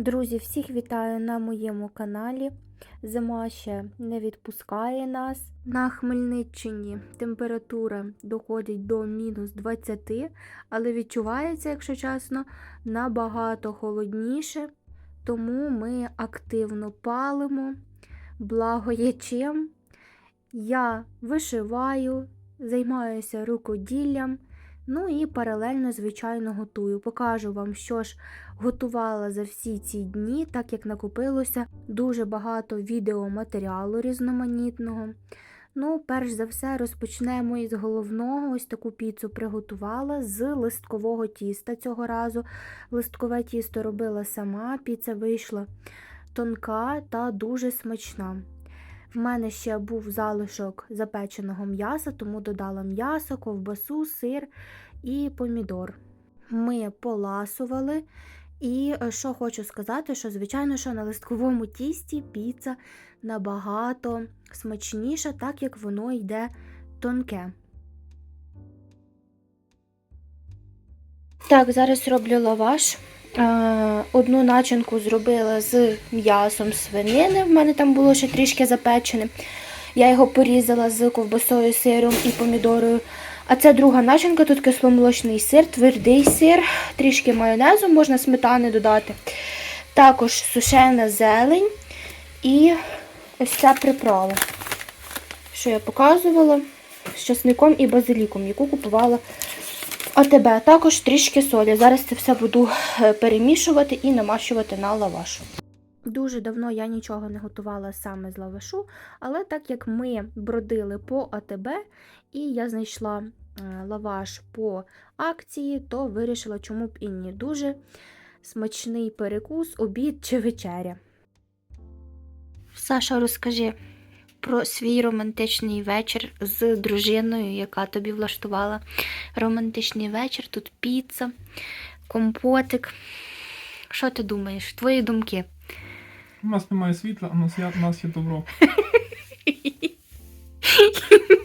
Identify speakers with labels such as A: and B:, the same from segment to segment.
A: Друзі, всіх вітаю на моєму каналі. Зима ще не відпускає нас. На Хмельниччині температура доходить до мінус 20, але відчувається, якщо чесно, набагато холодніше. Тому ми активно палимо, благо є чим. Я вишиваю, займаюся рукоділлям. Ну і паралельно, звичайно, готую. Покажу вам, що ж готувала за всі ці дні, так як накопилося дуже багато відеоматеріалу різноманітного. Ну, перш за все, розпочнемо із головного. Ось таку піцу приготувала з листкового тіста цього разу. Листкове тісто робила сама, піца вийшла тонка та дуже смачна. В мене ще був залишок запеченого м'яса, тому додала м'ясо, ковбасу, сир і помідор. Ми поласували. І е, що хочу сказати, що, звичайно, що на листковому тісті піца набагато смачніша, так як воно йде тонке. Так, зараз роблю лаваш. Е, Одну начинку зробила з м'ясом свинини. В мене там було ще трішки запечене. Я його порізала з ковбасою, сиром і помідорою. А це друга начинка, тут кисломолочний сир, твердий сир, трішки майонезу, можна сметани додати. Також сушена зелень і ось ця приправа, що я показувала з часником і базиліком, яку купувала в АТБ. Також трішки солі. Зараз це все буду е, перемішувати і намащувати на лаваш. Дуже давно я нічого не готувала саме з лавашу, але так як ми бродили по АТБ і я знайшла лаваш по акції, то вирішила, чому б і ні. Дуже смачний перекус, обід чи вечеря. Саша, розкажи про свій романтичний вечір з дружиною, яка тобі влаштувала романтичний вечір. Тут піца, компотик. Що ти думаєш? Твої думки?
B: У нас немає світла, у нас є, у нас є добро.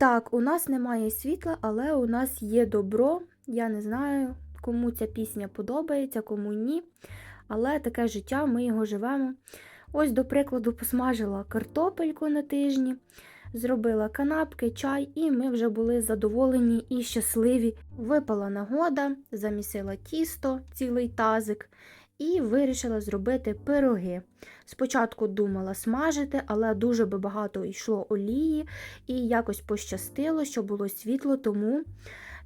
A: Так, у нас немає світла, але у нас є добро. Я не знаю, кому ця пісня подобається, кому ні. Але таке життя, ми його живемо. Ось, до прикладу, посмажила картопельку на тижні, зробила канапки, чай, і ми вже були задоволені і щасливі. Випала нагода, замісила тісто, цілий тазик, і вирішила зробити пироги. Спочатку думала смажити, але дуже би багато йшло олії, і якось пощастило, що було світло, тому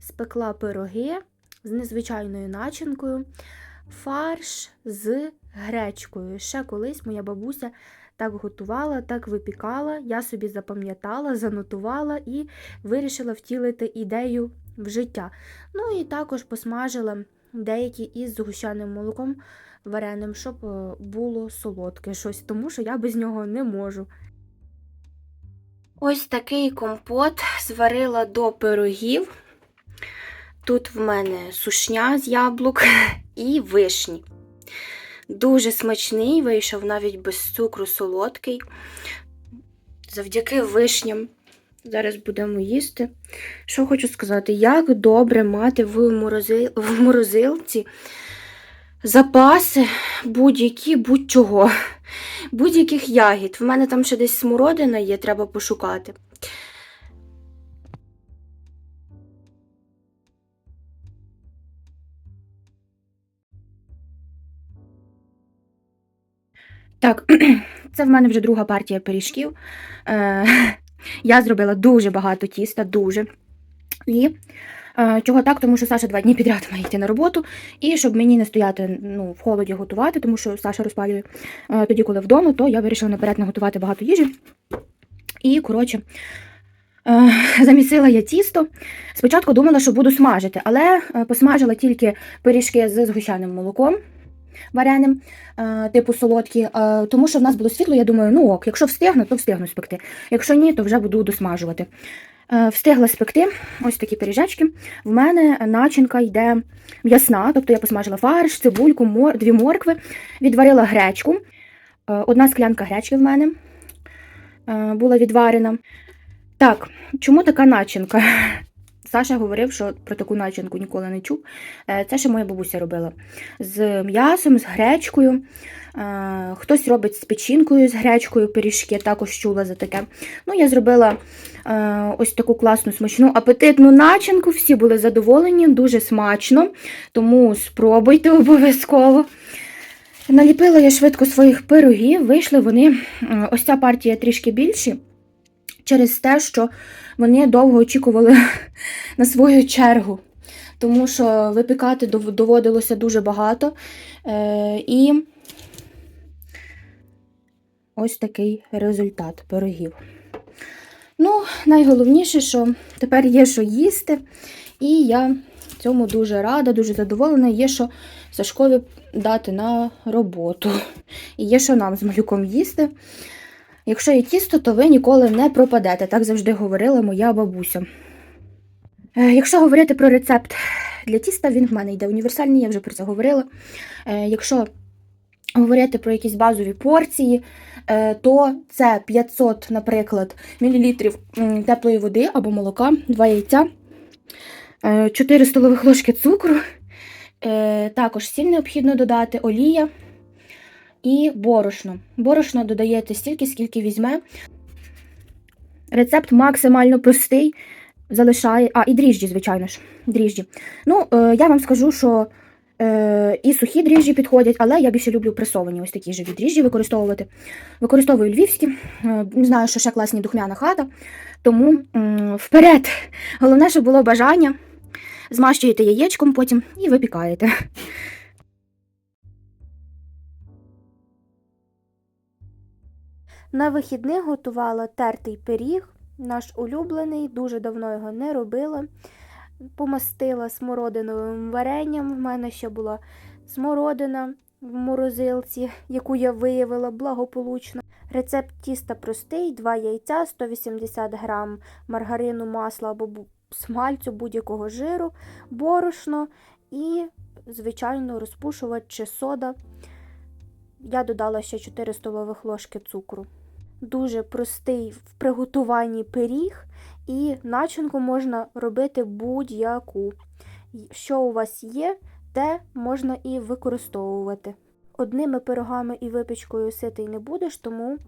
A: спекла пироги з незвичайною начинкою, фарш з гречкою. Ще колись моя бабуся так готувала, так випікала. Я собі запам'ятала, занотувала і вирішила втілити ідею в життя. Ну і також посмажила деякі із згущеним молоком вареним, щоб е, було солодке щось, тому що я без нього не можу. Ось такий компот зварила до пирогів. Тут в мене сушня з яблук і вишні. Дуже смачний, вийшов навіть без цукру солодкий. Завдяки вишням. Зараз будемо їсти. Що хочу сказати, як добре мати в, морози... в морозилці запаси будь-які, будь-чого, будь-яких ягід. В мене там ще десь смородина є, треба пошукати. Так, це в мене вже друга партія пиріжків. Е, я зробила дуже багато тіста, дуже. І е, чого так, тому що Саша два дні підряд має йти на роботу, і щоб мені не стояти ну, в холоді готувати, тому що Саша розпалює е, тоді, коли вдома, то я вирішила наперед наготувати багато їжі. І, коротше, е, замісила я тісто. Спочатку думала, що буду смажити, але е, посмажила тільки пиріжки з згущеним молоком вареним, е, типу солодкі, е, тому що в нас було світло, я думаю, ну ок, якщо встигну, то встигну спекти. Якщо ні, то вже буду досмажувати. Е, Встигла спекти ось такі пиріжечки. В мене начинка йде м'ясна, тобто я посмажила фарш, цибульку, мор, дві моркви, відварила гречку. Одна склянка гречки в мене була відварена. Так, чому така начинка? Саша говорив, що про таку начинку ніколи не чув. Е, Це ще моя бабуся робила. З м'ясом, з гречкою. Е, Хтось робить з печінкою, з гречкою пиріжки, також чула за таке. Ну, я зробила е, ось таку класну смачну апетитну начинку. Всі були задоволені, дуже смачно. Тому спробуйте обов'язково. Наліпила я швидко своїх пирогів, вийшли вони. Ось ця партія трішки більші, через те, що вони довго очікували на свою чергу. Тому що випікати доводилося дуже багато. Е, і ось такий результат пирогів. Ну, найголовніше, що тепер є що їсти, і я цьому дуже рада, дуже задоволена. Є що Сашкові дати на роботу. І є що нам з малюком їсти. Якщо є тісто, то ви ніколи не пропадете. Так завжди говорила моя бабуся. Е, Якщо говорити про рецепт для тіста, він в мене йде універсальний, я вже про це говорила. Е, Якщо говорити про якісь базові порції, е, то це 500, наприклад, мілілітрів теплої води або молока, 2 яйця, 4 столових ложки цукру. Також сіль необхідно додати, олія і борошно. Борошно додаєте стільки, скільки візьме. Рецепт максимально простий. Залишає. А, і дріжджі, звичайно ж. Дріжджі. Ну, е, я вам скажу, що е, і сухі дріжджі підходять, але я більше люблю пресовані ось такі живі дріжджі використовувати. Використовую львівські. Е, знаю, що ще класні духмяна хата. Тому м, вперед. Головне, щоб було бажання. Змащуєте яєчком потім і випікаєте. На вихідних готувала тертий пиріг, наш улюблений, дуже давно його не робила. Помастила смородиновим варенням. В мене ще була смородина в морозилці, яку я виявила благополучно. Рецепт тіста простий: 2 яйця, 180 грам маргарину, масла або смальцю будь-якого жиру, борошно і, звичайно, розпушувач чи сода. Я додала ще 4 столових ложки цукру. Дуже простий в приготуванні пиріг, і начинку можна робити будь-яку. Що у вас є, те можна і використовувати. Одними пирогами і випічкою ситий не будеш, тому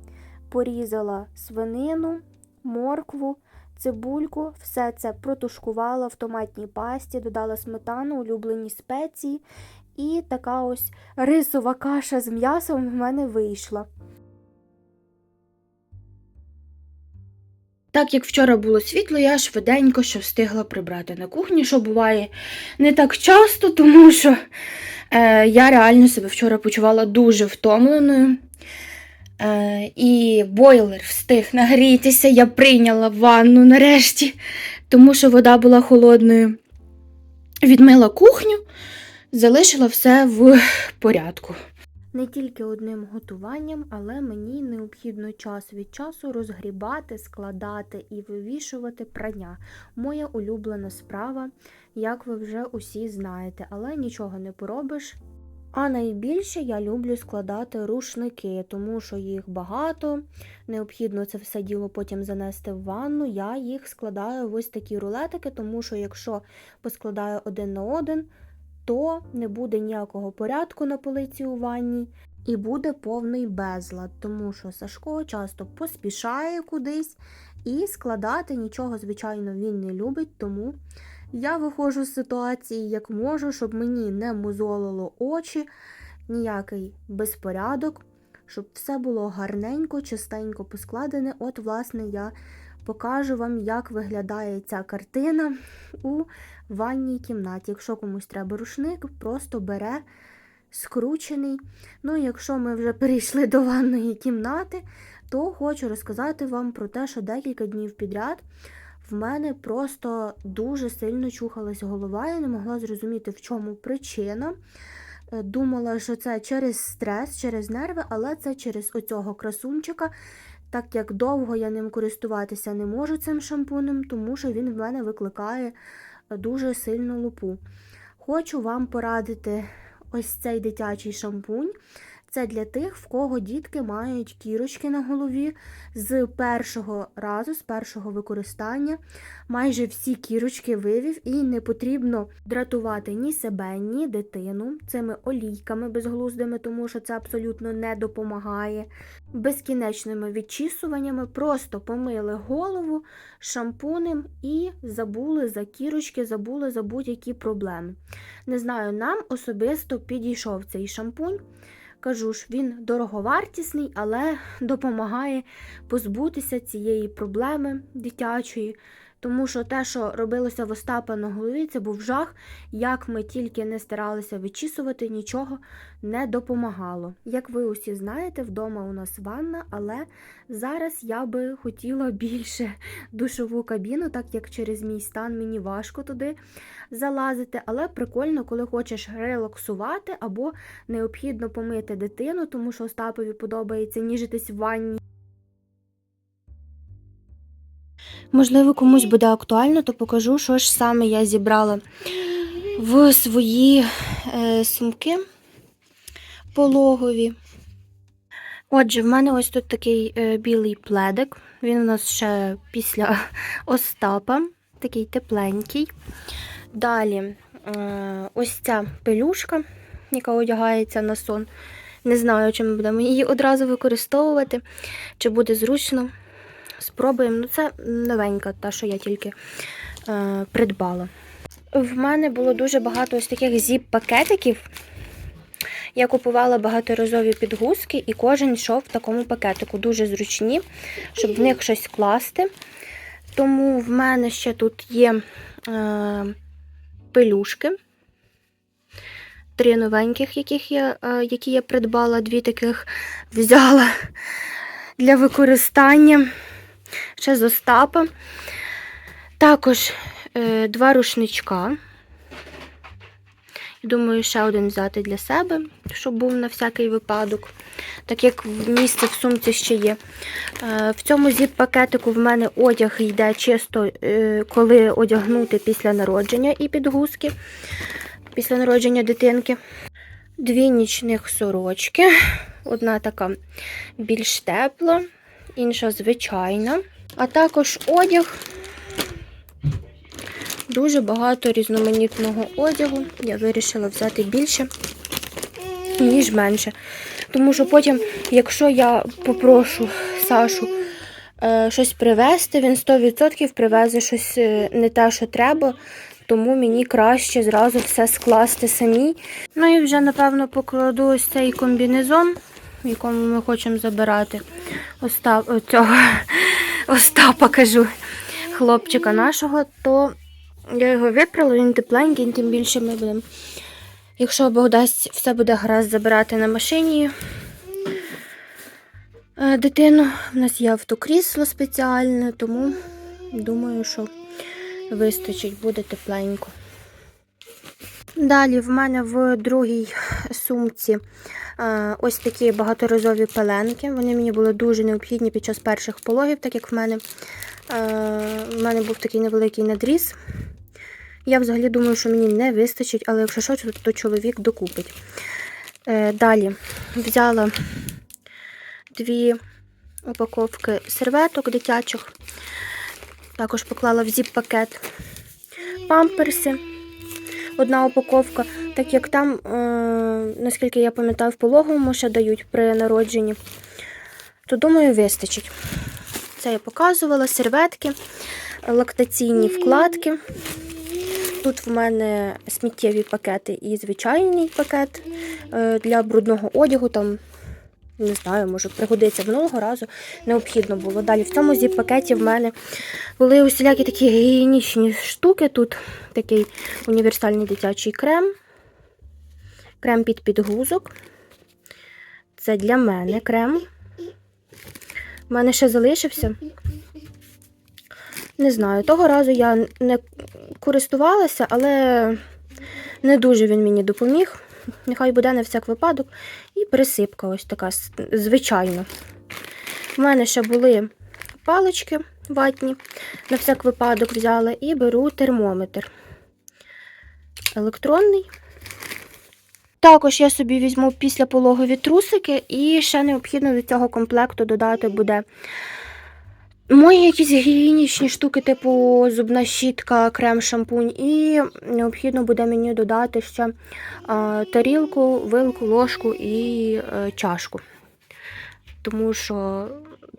A: порізала свинину, моркву, цибульку, все це протушкувала в томатній пасті, додала сметану, улюблені спеції, і така ось рисова каша з м'ясом в мене вийшла. Так як вчора було світло, я швиденько що встигла прибрати на кухні, що буває не так часто, тому що е, я реально себе вчора почувала дуже втомленою. Е, і бойлер встиг нагрітися, я прийняла ванну нарешті, тому що вода була холодною. Відмила кухню, залишила все в порядку. Не тільки одним готуванням, але мені необхідно час від часу розгрібати, складати і вивішувати прання. Моя улюблена справа, як ви вже усі знаєте, але нічого не поробиш. А найбільше я люблю складати рушники, тому що їх багато. Необхідно це все діло потім занести в ванну. Я їх складаю в ось такі рулетики, тому що якщо поскладаю один на один, то не буде ніякого порядку на полиці у ванні і буде повний безлад, тому що Сашко часто поспішає кудись і складати нічого, звичайно, він не любить, тому я виходжу з ситуації як можу, щоб мені не мозолило очі, ніякий безпорядок, щоб все було гарненько, чистенько поскладене. От, власне, я покажу вам, як виглядає ця картина у ванній кімнаті. Якщо комусь треба рушник, просто бере скручений. Ну, якщо ми вже перейшли до ванної кімнати, то хочу розказати вам про те, що декілька днів підряд в мене просто дуже сильно чухалась голова. Я не могла зрозуміти, в чому причина. Е, Думала, що це через стрес, через нерви, але це через оцього красунчика. Так як довго я ним користуватися не можу цим шампунем, тому що він в мене викликає дуже сильну лупу. Хочу вам порадити ось цей дитячий шампунь. Це для тих, в кого дітки мають кірочки на голові з першого разу, з першого використання. Майже всі кірочки вивів, і не потрібно дратувати ні себе, ні дитину цими олійками безглуздими, тому що це абсолютно не допомагає. Безкінечними відчісуваннями просто помили голову шампунем і забули за кірочки, забули за будь-які проблеми. Не знаю, нам особисто підійшов цей шампунь. Кажу ж, він дороговартісний, але допомагає позбутися цієї проблеми дитячої. Тому що те, що робилося в Остапа на голові, це був жах. Як ми тільки не старалися вичісувати, нічого не допомагало. Як ви усі знаєте, вдома у нас ванна, але зараз я би хотіла більше душову кабіну, так як через мій стан мені важко туди залазити. Але прикольно, коли хочеш релаксувати або необхідно помити дитину, тому що Остапові подобається ніжитись в ванні. Можливо, комусь буде актуально, то покажу, що ж саме я зібрала в свої е, сумки пологові. Отже, в мене ось тут такий е, білий пледик. Він у нас ще після Остапа, такий тепленький. Далі е, ось ця пелюшка, яка одягається на сон. Не знаю, чи ми будемо її одразу використовувати, чи буде зручно. Спробуємо. Ну, це новенька, та, що я тільки е, придбала. В мене було дуже багато ось таких зіп-пакетиків. Я купувала багаторазові підгузки, і кожен йшов в такому пакетику. Дуже зручні, щоб в них щось класти. Тому в мене ще тут є е, пелюшки. Три новеньких, яких я, е, які я придбала, дві таких взяла для використання. Ще з Остапа. Також е, два рушничка. Думаю, ще один взяти для себе, щоб був на всякий випадок, так як місце в сумці ще є. Е, в цьому зіп-пакетику в мене одяг йде чисто, е, коли одягнути після народження і підгузки, після народження дитинки. Дві нічних сорочки. Одна така більш тепла, інша звичайна. А також одяг. Дуже багато різноманітного одягу. Я вирішила взяти більше, ніж менше. Тому що потім, якщо я попрошу Сашу е, щось привезти, він 100% привезе щось е, не те, що треба. Тому мені краще зразу все скласти самі. Ну і вже, напевно, покладу ось цей комбінезон, якому ми хочемо забирати Остап, цього Остапа, кажу, хлопчика нашого, то я його випрала, він тепленький, тим більше ми будемо. Якщо Бог дасть, все буде гаразд забирати на машині е, дитину. У нас є автокрісло спеціальне, тому думаю, що вистачить, буде тепленько. Далі в мене в другій сумці е, ось такі багаторазові пеленки. Вони мені були дуже необхідні під час перших пологів, так як в мене, е, в мене був такий невеликий надріз. Я взагалі думаю, що мені не вистачить, але якщо що, то, чоловік докупить. Е, далі взяла дві упаковки серветок дитячих. Також поклала в зіп-пакет памперси. Одна упаковка, так як там, е, наскільки я пам'ятаю, в пологовому ще дають при народженні, то думаю, вистачить. Це я показувала, серветки, лактаційні вкладки. Тут в мене сміттєві пакети і звичайний пакет е, для брудного одягу. Там, не знаю, може пригодиться минулого разу необхідно було. Далі в цьому зіп-пакеті в мене були усілякі такі гігієнічні штуки. Тут такий універсальний дитячий крем, крем під підгузок. Це для мене крем. У мене ще залишився. Не знаю, того разу я не користувалася, але не дуже він мені допоміг. Нехай буде на всяк випадок. І присипка ось така звичайна. У мене ще були палички ватні, на всяк випадок взяла, і беру термометр. Електронний. Також я собі візьму післяпологові трусики, і ще необхідно до цього комплекту додати буде мої якісь гігієнічні штуки, типу зубна щітка, крем, шампунь. І необхідно буде мені додати ще тарілку, вилку, ложку і е, чашку. Тому що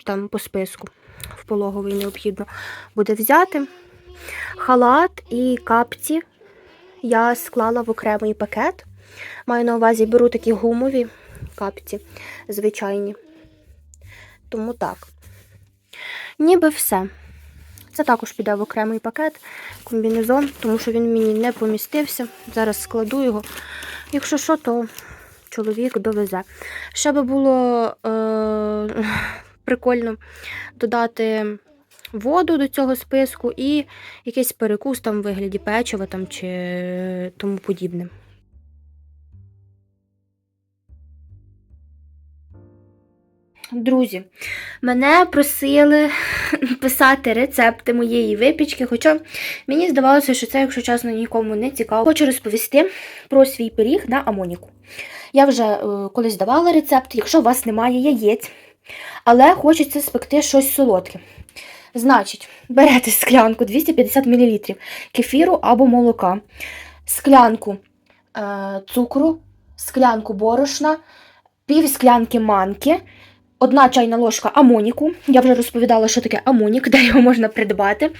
A: там по списку в пологовий необхідно буде взяти. Халат і капці я склала в окремий пакет. Маю на увазі, беру такі гумові капці, звичайні. Тому так. Ніби все. Це також піде в окремий пакет, комбінезон, тому що він мені не помістився. Зараз складу його. Якщо що, то чоловік довезе. Ще би було е- прикольно додати воду до цього списку і якийсь перекус там в вигляді печива там, чи тому подібне. Друзі, мене просили писати рецепти моєї випічки, хоча мені здавалося, що це, якщо чесно, нікому не цікаво. Хочу розповісти про свій пиріг на амоніку. Я вже е, колись давала рецепт, якщо у вас немає яєць, але хочеться спекти щось солодке. Значить, берете склянку 250 мл кефіру або молока, склянку е, цукру, склянку борошна, пів склянки манки, одна чайна ложка амоніку. Я вже розповідала, що таке амонік, де його можна придбати.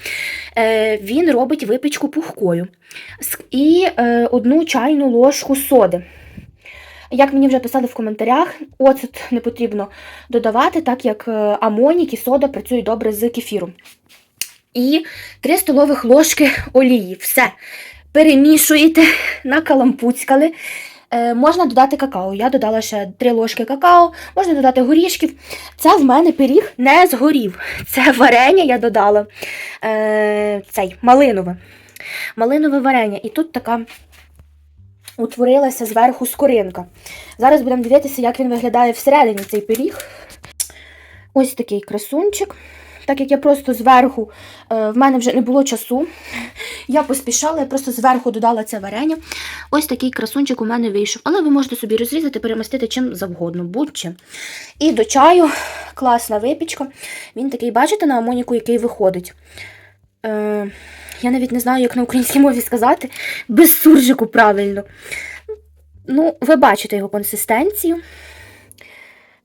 A: Е, він робить випічку пухкою. І е, одну чайну ложку соди. Як мені вже писали в коментарях, оцет не потрібно додавати, так як е, амонік і сода працюють добре з кефіром. І 3 столових ложки олії. Все. Перемішуєте, накалампуцькали. Е, можна додати какао. Я додала ще 3 ложки какао, можна додати горішків. Це в мене пиріг не згорів. Це варення я додала е, цей, малинове. Малинове варення. І тут така утворилася зверху скоринка. Зараз будемо дивитися, як він виглядає всередині цей пиріг. Ось такий красунчик. Так як я просто зверху, е, в мене вже не було часу, я поспішала, я просто зверху додала це варення. Ось такий красунчик у мене вийшов. Але ви можете собі розрізати, перемістити чим завгодно, будь-чим. І до чаю класна випічка. Він такий, бачите, на амоніку, який виходить. Е, я навіть не знаю, як на українській мові сказати, без суржику правильно. Ну, ви бачите його консистенцію.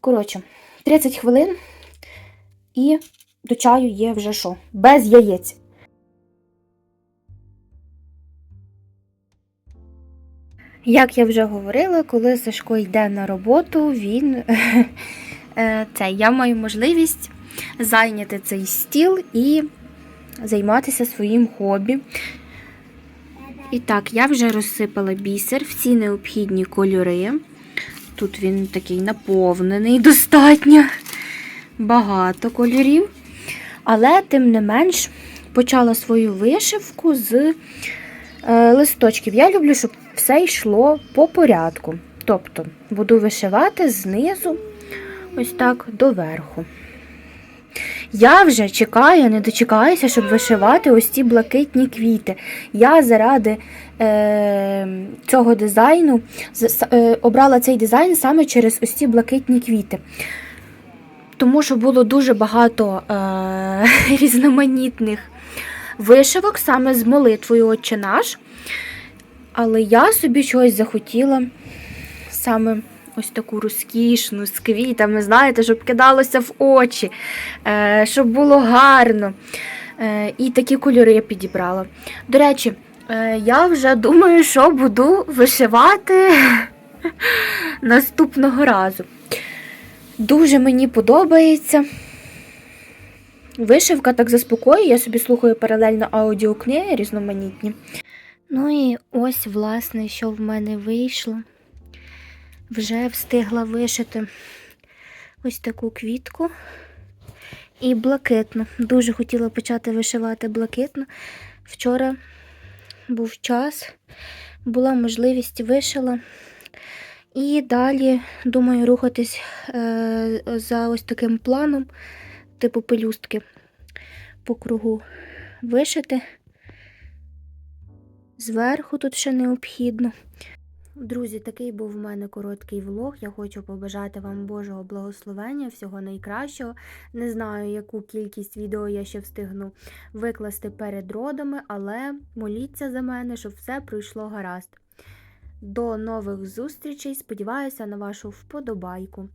A: Коротше, 30 хвилин і до чаю є вже що? Без яєць. Як я вже говорила, коли Сашко йде на роботу, він е, це, я маю можливість зайняти цей стіл і займатися своїм хобі. І так, я вже розсипала бісер, всі необхідні кольори. Тут він такий наповнений достатньо, багато кольорів. Але, тим не менш, почала свою вишивку з е, листочків. Я люблю, щоб все йшло по порядку. Тобто буду вишивати знизу, ось так, доверху. Я вже чекаю, не дочекаюся, щоб вишивати ось ці блакитні квіти. Я заради е, цього дизайну е, обрала цей дизайн саме через ось ці блакитні квіти. Тому що було дуже багато е, різноманітних вишивок саме з молитвою Отче наш. Але я собі чогось захотіла саме ось таку розкішну з квітами, знаєте, щоб кидалося в очі, е, щоб було гарно. Е, і такі кольори я підібрала. До речі, е, я вже думаю, що буду вишивати наступного разу. Дуже мені подобається. Вишивка так заспокоює, я собі слухаю паралельно аудіокниги різноманітні. Ну і ось, власне, що в мене вийшло. Вже встигла вишити ось таку квітку і блакитну. Дуже хотіла почати вишивати блакитну. Вчора був час, була можливість вишила. І далі думаю рухатись е, за ось таким планом, типу пелюстки по кругу вишити. Зверху тут ще необхідно. Друзі, такий був в мене короткий влог. Я хочу побажати вам Божого благословення, всього найкращого. Не знаю, яку кількість відео я ще встигну викласти перед родами, але моліться за мене, щоб все пройшло гаразд. До нових зустрічей. Сподіваюся на вашу вподобайку.